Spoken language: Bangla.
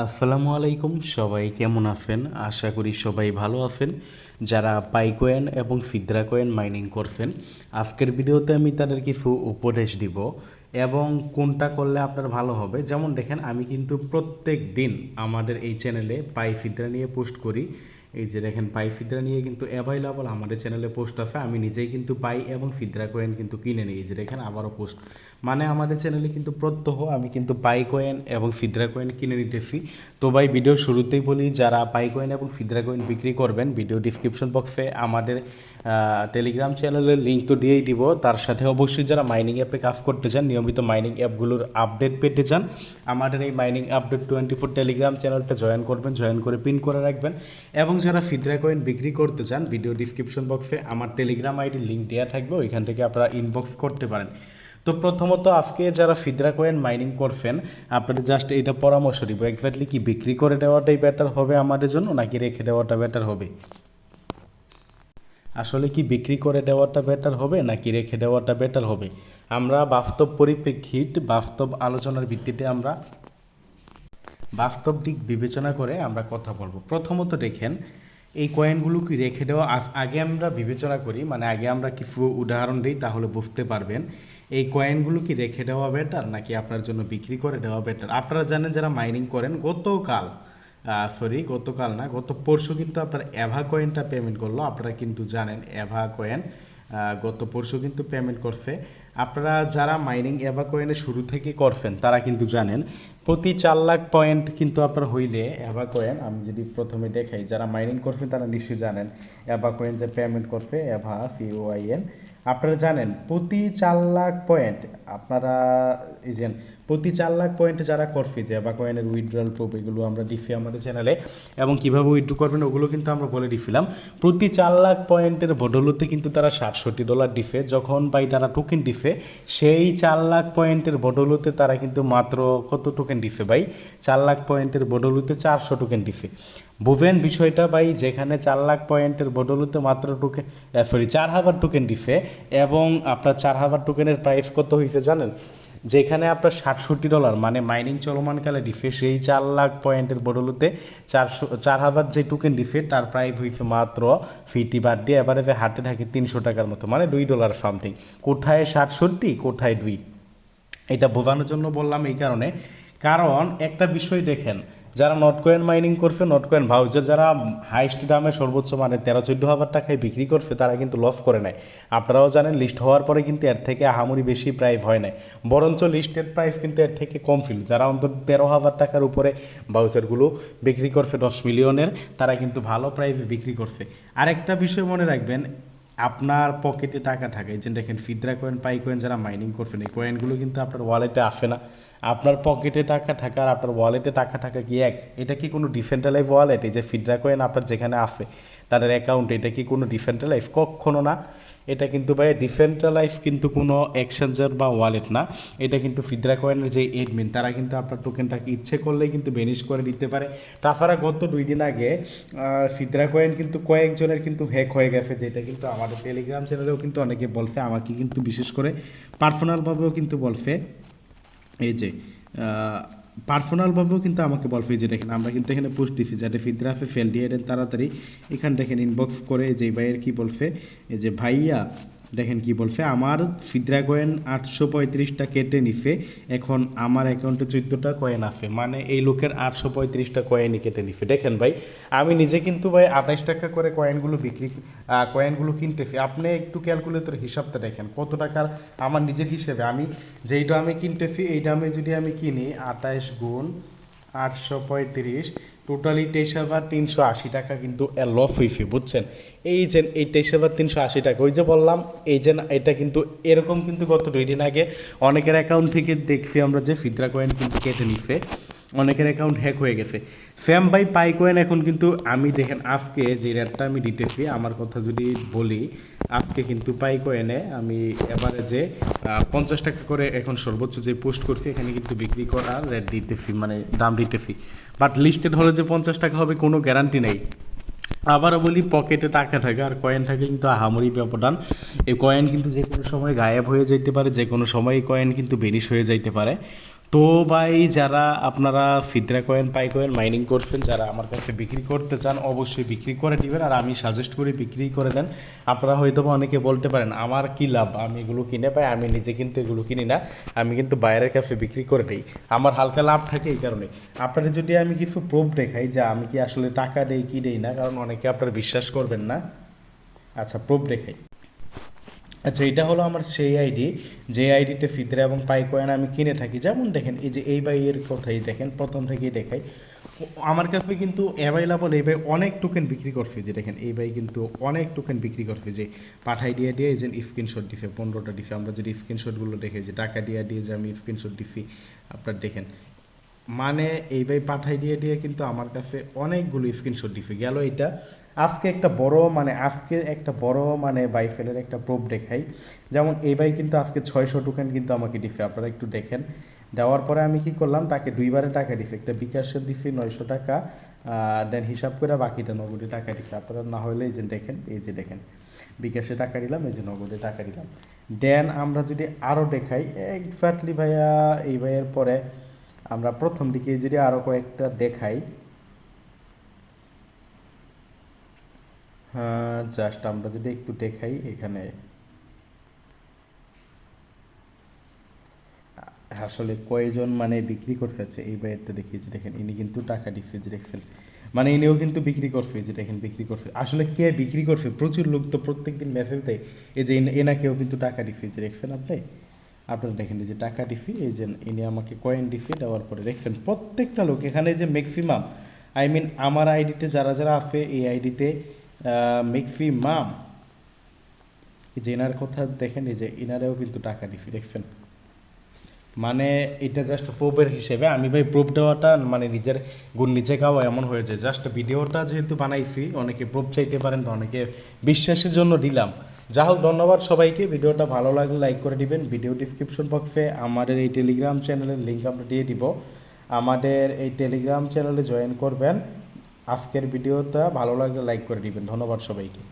আসসালামু আলাইকুম, সবাই কেমন আছেন? আশা করি সবাই ভালো আছেন। যারা পাইকোয়েন এবং ফিদ্রা কয়েন মাইনিং করছেন, আজকের ভিডিওতে আমি তাদের কিছু উপদেশ দিব এবং কোনটা করলে আপনার ভালো হবে। যেমন দেখেন, আমি কিন্তু প্রত্যেক দিন আমাদের এই চ্যানেলে পাই সিদ্রা নিয়ে পোস্ট করি। এই যে দেখেন পাই ফিদ্রা নিয়ে কিন্তু অ্যাভেলেবল আমাদের চ্যানেলে পোস্ট আছে। আমি নিজেই কিন্তু পাই এবং ফিদ্রা কয়েন কিন্তু কিনে নিই। এই যে দেখেন আবারও পোস্ট মানে আমাদের চ্যানেলে কিন্তু প্রত্যহ আমি কিন্তু পাই কয়েন এবং ফিদ্রা কয়েন কিনে নিতেছি তো ভাই ভিডিও শুরুতেই বলি, যারা পাই কয়েন এবং ফিদ্রা কয়েন বিক্রি করবেন ভিডিও ডিসক্রিপশন বক্সে আমাদের টেলিগ্রাম চ্যানেলের লিঙ্ক তো দিয়েই দিব। তার সাথে অবশ্যই যারা মাইনিং অ্যাপে কাজ করতে চান, নিয়মিত মাইনিং অ্যাপগুলোর আপডেট পেতে চান, আমাদের এই mining update twenty four Telegram চ্যানেলটা জয়েন করবেন। জয়েন করে পিন করে রাখবেন এবং যারা ফিদ্রা কয়েন বিক্রি করতে চান, ভিডিও ডিসক্রিপশন বক্সে আমার টেলিগ্রাম আইডি লিঙ্ক দেওয়া থাকবে, ওইখান থেকে আপনারা ইনবক্স করতে পারেন। তো প্রথমত আজকে যারা ফিদ্রা কয়েন মাইনিং করছেন, আপনাদের জাস্ট এইটা পরামর্শ দিব এক্স্যাক্টলি কি বিক্রি করে দেওয়াটাই বেটার হবে আমাদের জন্য, নাকি রেখে দেওয়াটা বেটার হবে? আসলে কি বিক্রি করে দেওয়াটা বেটার হবে, নাকি রেখে দেওয়াটা বেটার হবে? আমরা বাস্তব পরিপ্রেক্ষিত, বাস্তব আলোচনার ভিত্তিতে আমরা বাস্তব দিক বিবেচনা করে আমরা কথা বলব। প্রথমত দেখেন, এই কয়েনগুলো কি রেখে দেওয়া? আগে আমরা বিবেচনা করি মানে আগে আমরা কিছু উদাহরণ দিই তাহলে বুঝতে পারবেন, এই কয়েনগুলো কি রেখে দেওয়া বেটার নাকি আপনার জন্য বিক্রি করে দেওয়া বেটার আপনারা জানেন যারা মাইনিং করেন, গতকাল সরি গতকাল না, গত পরশু কিন্তু আপনার অ্যাভা কয়েনটা পেমেন্ট করল। আপনারা কিন্তু জানেন অ্যাভা কয়েন গত পরশু কিন্তু পেমেন্ট করছে। আপনারা যারা মাইনিং অ্যাভা কয়েনে শুরু থেকে করছেন, তারা কিন্তু জানেন, প্রতি চার লাখ পয়েন্ট কিন্তু আপনার হইলে অ্যাভা কয়েন আমি যদি প্রথমে দেখাই, যারা মাইনিং করছেন, তারা নিশ্চয়ই জানেন অ্যাভা কয়েন যে পেমেন্ট করছে অ্যাভা সিওআইএন আপনারা জানেন, প্রতি চার লাখ পয়েন্ট আপনারা এই যে প্রতি চার লাখ পয়েন্টে যারা করছে, যে বা কয়েনের উইথড্রল প্রুফ এগুলো আমরা দিচ্ছি আমাদের চ্যানেলে এবং কীভাবে উইথড্র করবেন, ওগুলো কিন্তু আমরা বলে দিছিলাম। প্রতি চার লাখ পয়েন্টের বদলতে কিন্তু তারা সাতষট্টি ডলার দিছে, যখন পাই তারা টোকেন দিছে। সেই চার লাখ পয়েন্টের বদলুতে তারা কিন্তু মাত্র কত টোকেন দিছে ভাই? চার লাখ পয়েন্টের বদলুতে চারশো টোকেন দিছে। বুঝেন বিষয়টা ভাই, যেখানে চার লাখ পয়েন্টের বদলুতে মাত্র টোকেন সরি চার হাজার টোকেন দিছে এবং আপনার চার হাজার টোকেনের প্রাইস কত হয়েছে জানেন? যেখানে আপনার সাতষট্টি ডলার মানে মাইনিং চলমানকালে ডিফে সেই চার লাখ পয়েন্টের বদলতে চারশো, চার হাজার যে টোকেন ডিফে তার প্রাইস হয়েছে মাত্র ফিটি বাদ দিয়ে এবারে যে হাতে থাকে তিনশো টাকার মতো মানে দুই ডলার সামথিং কোথায় সাতষট্টি, কোথায় দুই? এটা বোঝানোর জন্য বললাম এই কারণে কারণ একটা বিষয় দেখেন, যারা নট কয়েন মাইনিং করছে নট কয়েন ভাউচার যারা হাইস্ট দামে সর্বোচ্চ মানে তেরো, চোদ্দ হাজার টাকায় বিক্রি করছে, তারা কিন্তু লস করে নেয় আপনারাও জানেন লিস্ট হওয়ার পরে কিন্তু এর থেকে আহামরি বেশি প্রাইস হয় নাই। বরঞ্চ লিস্টেড প্রাইস কিন্তু এর থেকে কম ছিল যারা অন্তত তেরো হাজার টাকার উপরে ভাউচারগুলো বিক্রি করছে, দশ মিলিয়নের, তারা কিন্তু ভালো প্রাইসে বিক্রি করছে। আরেকটা বিষয় মনে রাখবেন, আপনার পকেটে টাকা থাকে। যে দেখেন ফিদ্রা কয়েন পাই কয়েন যারা মাইনিং করছেন, এই কয়েনগুলো কিন্তু আপনার ওয়ালেটে আসে না। আপনার পকেটে টাকা থাকা আর আপনার ওয়ালেটে টাকা থাকা কি এক? এটা কি কোনো ডিসেন্ট্রালাইজ ওয়ালেট এই যে ফিদ্রা কয়েন আপনার যেখানে আছে, তাদের অ্যাকাউন্টে এটা কি কোনো ডিসেন্ট্রালাইজ কখনো না। এটা কিন্তু ভাই ডিসেন্ট্রালাইজ কিন্তু কোনো এক্সচেঞ্জার বা ওয়ালেট না। এটা কিন্তু ফিদ্রা কয়েনের যে এডমিন তারা কিন্তু আপনার টোকেনটাকে ইচ্ছে করলেই কিন্তু বেনিশ করে দিতে পারে। তাছাড়া গত দুই দিন আগে ফিদ্রা কয়েন কিন্তু কয়েকজনের কিন্তু হ্যাক হয়ে গেছে, যেটা কিন্তু আমাদের টেলিগ্রাম চ্যানেলেও কিন্তু অনেকে বলছে, আমাকে কিন্তু বিশেষ করে পার্সোনালভাবেও কিন্তু বলছে। এই যে পার্সোনালভাবেও কিন্তু আমাকে বল ফিজে দেখেন আমরা কিন্তু এখানে পোস্ট দিছি, যাতে ফিদ্রাফে ফেল দিয়ে তাড়াতাড়ি। এখান দেখেন ইনবক্স করে যে ভাইয়ের কি বলছে, এই যে ভাইয়া দেখেন কি বলছে, আমার ফিদ্রা কয়েন আটশো পঁয়ত্রিশটা কেটে নিছে, এখন আমার অ্যাকাউন্টে চোদ্দোটা কয়েন আছে। মানে এই লোকের আটশো পঁয়ত্রিশটা কয়েনই কেটে নিছে। দেখেন ভাই, আমি নিজে কিন্তু ভাই আঠাশ টাকা করে কয়েনগুলো বিক্রি কয়েনগুলো কিনতেছি। আপনি একটু ক্যালকুলেটর হিসাবটা দেখেন, কত টাকার আমার নিজের হিসেবে। আমি যেইটা আমি কিনতেছি এই দামে যদি আমি কিনি আঠাশ গুণ আটশো পঁয়ত্রিশ টোটালি তেইশ হাজার তিনশো আশি টাকা কিন্তু লস হয়েছে বুঝছেন? এই যে এই তেইশ হাজার তিনশো আশি টাকা, ওই যে বললাম, এই যে এটা কিন্তু এরকম কিন্তু গত দুই দিন আগে অনেকের অ্যাকাউন্ট থেকে দেখছি আমরা যে ফিদ্রা কয়েন কিন্তু কেটে নিচ্ছে অনেকের অ্যাকাউন্ট হ্যাক হয়ে গেছে। ফ্যাম বাই পাই কয়েন এখন কিন্তু আমি দেখেন, আজকে যে রেটটা আমি দিতেছি, আমার কথা যদি বলি আজকে কিন্তু পাই কয়েনে আমি এবারে যে পঞ্চাশ টাকা করে এখন সর্বোচ্চ যে পোস্ট করছি, এখানে কিন্তু বিক্রি করা রেট দিতেছি মানে দাম দিতেছি বাট লিস্টেড হলে যে পঞ্চাশ টাকা হবে, কোনো গ্যারান্টি নেই। আবারও বলি পকেটে টাকা থাকে, আর কয়েন থাকে কিন্তু আহামরি ব্যবধান। এই কয়েন কিন্তু যে কোনো সময় গায়েব হয়ে যেতে পারে, যে কোনো সময় কয়েন কিন্তু বেনিশ হয়ে যাইতে পারে। তো ভাই যারা আপনারা ফিদ্রা কয়েন, পাই কয়েন মাইনিং করছেন, যারা আমার কাছে বিক্রি করতে চান, অবশ্যই বিক্রি করে দিবেন আর আমি সাজেস্ট করি বিক্রি করে দেন। আপনারা হয়তো অনেকে বলতে পারেন, আমার কি লাভ? আমি এগুলো কিনে পাই, আমি নিজে কিন্তু এগুলো কিনি না, আমি কিন্তু বাইরের কাছে বিক্রি করে দিই। আমার হালকা লাভ থাকে এই কারণে। আপনারা যদি আমি কিছু প্রুফ দেখাই যে আমি কি আসলে টাকা দেই, কি দেই না, কারণ অনেকে আপনারা বিশ্বাস করবেন না। আচ্ছা প্রুফ দেখাই। আচ্ছা এটা হলো আমার সেই আইডি যে আইডিতে ফিতরা এবং পাই কয়েন আমি কিনে থাকি। যেমন দেখেন, এই যে এই বাইয়ের কথাই দেখেন, প্রথম থেকেই দেখাই। আমার কাছে কিন্তু অ্যাভেলেবল এই বাই অনেক টোকেন বিক্রি করছে, যে দেখেন, এই বাই কিন্তু অনেক টোকেন বিক্রি করছে, যে পাঠাই দিয়ে দিয়ে যে স্ক্রিনশট দিছে, পনেরোটা দিছে। আমরা যদি স্ক্রিনশটগুলো দেখে যে টাকা দিয়ে দিয়ে যে আমি স্ক্রিনশট দিছি, আপনার দেখেন। মানে এই ভাই পাঠাই দিয়ে দিয়ে কিন্তু আমার কাছে অনেকগুলো স্ক্রিনশট দিছে। গেল এটা। আজকে একটা বড় মানে আজকে একটা বড় মানে বাইফেলের একটা প্রুফ দেখাই। যেমন এই ভাই কিন্তু আজকে ছয়শো টোকেন কিন্তু আমাকে দিছে। আপনারা একটু দেখেন। দেওয়ার পরে আমি কি করলাম, তাকে দুইবারে টাকা দিছি। একটা বিকাশের দিছি নয়শো টাকা দেন হিসাব করে বাকিটা নগদে টাকা দিছে। আপনারা না হলে এই যে দেখেন, এই যে দেখেন। বিকাশে টাকা দিলাম, এই যে নগদে টাকা দিলাম। দেন আমরা যদি আরও দেখাই এক্স্যাক্টলি ভাইয়া, এই ভাইয়ের পরে আমরা প্রথম দিকে যদি আরও কয়েকটা দেখাই। হ্যাঁ জাস্ট আমরা যদি একটু দেখাই এখানে। আসলে কয়জন মানে বিক্রি করছে? আচ্ছা এই বাইরটা দেখিয়েছি দেখেন, ইনি কিন্তু টাকা দিচ্ছে যে দেখছেন। মানে ইনিও কিন্তু বিক্রি করছে, যে দেখেন, বিক্রি করছে। আসলে কে বিক্রি করছে? প্রচুর লোক তো প্রত্যেক দিন মেসেজ দেয়, এই যে এনাকেও কিন্তু টাকা দিচ্ছে যে দেখছেন আপনি? আপনারা দেখেন যে টাকা দিছি এই যে ইনি আমাকে কয়েন দিছে দেওয়ার পরে দেখছেন প্রত্যেকটা লোক, এখানে যে ম্যাক্সিমাম আই মিন আমার আইডিতে যারা যারা আছে, এই আইডিতে ম্যাক্সিমাম যে এনার কথা দেখেন, এই যে এনারেও কিন্তু টাকা দিছি দেখছেন মানে এটা জাস্ট প্রুফের হিসেবে, আমি ভাই প্রুফ দেওয়াটা মানে নিজের গুণ নিজে গাওয়া এমন হয়েছে। জাস্ট ভিডিওটা যেহেতু বানাইছি, অনেকে প্রুফ চাইতে পারেন বা অনেকে বিশ্বাসের জন্য দিলাম। যা হোক, ধন্যবাদ সবাইকে। ভিডিওটা ভালো লাগলে লাইক করে দিবেন। ভিডিও ডিসক্রিপশন বক্সে আমাদের এই টেলিগ্রাম চ্যানেলের লিঙ্ক আমরা দিয়ে দিব। আমাদের এই টেলিগ্রাম চ্যানেলে জয়েন করবেন। আজকের ভিডিওটা ভালো লাগলে লাইক করে দিবেন। ধন্যবাদ সবাইকে।